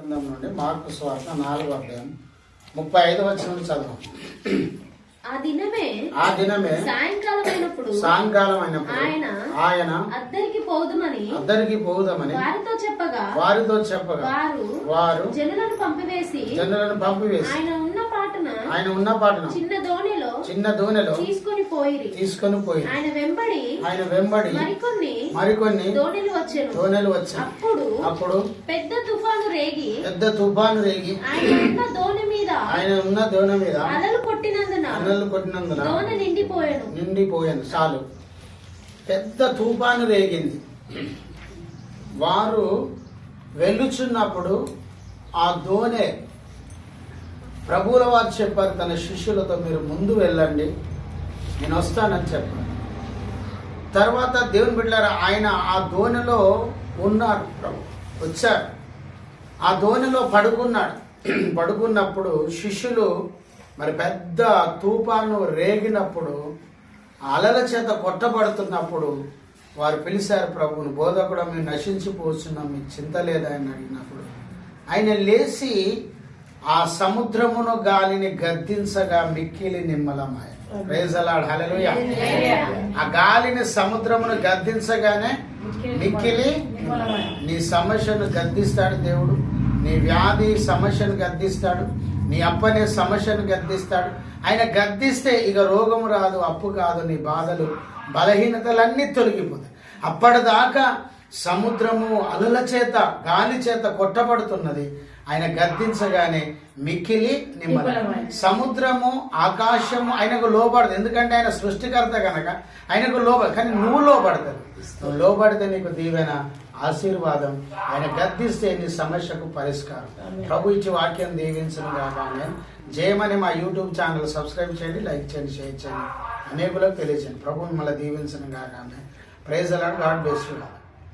గ్రంథం నుండి మార్పు స్వార్థ నాలుగు అధ్యాయం ముప్పై ఐదు వచ్చిన చదువు. ఆ దినమే ఆ దినమే సాయంకాలం అయినప్పుడు సాయంకాలం అయినప్పుడు ఆయన ఆయన అద్దరికి పోదుమని అద్దరికి పోదామని వారితో చెప్పగా వారితో చెప్పగా వారు వారు జనులను పంపివేసి జనులను పంపివేసి ఆయన ఉన్న పాటన ఆయన ఉన్న పాటను చిన్న దోణిలో చిన్న దూనెలో తీసుకొని పోయిరి. తీసుకొని పోయి ఆయన వెంబడి ఆయన వెంబడి మరికొన్ని మరికొన్ని దోణిలు వచ్చెను. దూనెలు వచ్చాయి అప్పుడు అప్పుడు పెద్ద తుఫాను రేగి పెద్ద తుఫాను రేగి ఆయన ఉన్న దోణి మీద ఆయన ఉన్న దోణ మీద అలలు కొట్టినందున అన్నలు కొట్టినందున దోణి నిండిపోయాను. నిండిపోయాను. చాలు. పెద్ద తుఫాను రేగింది. వారు వెళ్ళుచున్నప్పుడు ఆ దోనె ప్రభువుల వారు చెప్పారు తన శిష్యులతో మీరు ముందు వెళ్ళండి. నేను వస్తానని చెప్పాను తర్వాత దేవుని బిడ్డారా ఆయన ఆ ధోనిలో ఉన్నారు ప్రభు. వచ్చారు. ఆ ధోనిలో పడుకున్నాడు. పడుకున్నప్పుడు శిష్యులు మరి పెద్ద తూపాను రేగినప్పుడు అలల చేత కొట్టబడుతున్నప్పుడు వారు పిలిచారు ప్రభువుని కూడా మేము నశించిపోతున్నాం మీకు చింత లేదా అని అడిగినప్పుడు. ఆయన లేచి ఆ సముద్రమును గాలిని గద్దించగా మిక్కిలి నిమ్మలమాయ. రేజలాడు హల్లెలూయా ఆ గాలిని సముద్రమును గద్దించగానే మిక్కిలి నీ సమస్యను గద్దిస్తాడు దేవుడు. నీ వ్యాధి సమస్యను గద్దిస్తాడు. నీ అప్పనే సమస్యను గద్దిస్తాడు. ఆయన గద్దిస్తే ఇక రోగం రాదు అప్పు కాదు నీ బాధలు బలహీనతలన్నీ తొలగిపోతాయి. అప్పటిదాకా సముద్రము అలల చేత గాలి చేత కొట్టబడుతున్నది. ఆయన గద్దించగానే మిక్కిలి నిమ్మల. సముద్రము ఆకాశము ఆయనకు లోబడదు. ఎందుకంటే ఆయన సృష్టికర్త కనుక ఆయనకు లోబడ కానీ నువ్వు లోబడతావు. నువ్వు లోబడితే నీకు దీవెన ఆశీర్వాదం. ఆయన గద్దిస్తే నీ సమస్యకు పరిష్కారం. ప్రభు ఇచ్చి వాక్యం దీవించను కాగానే జయమని మా యూట్యూబ్ ఛానల్ సబ్స్క్రైబ్ చేయండి లైక్ చేయండి షేర్ చేయండి. అనేకులకు తెలియచేయండి ప్రభు మిమ్మల్ని దీవించను కాగానే ప్రైజ్ అలాంటి గాడ్ బెస్ట్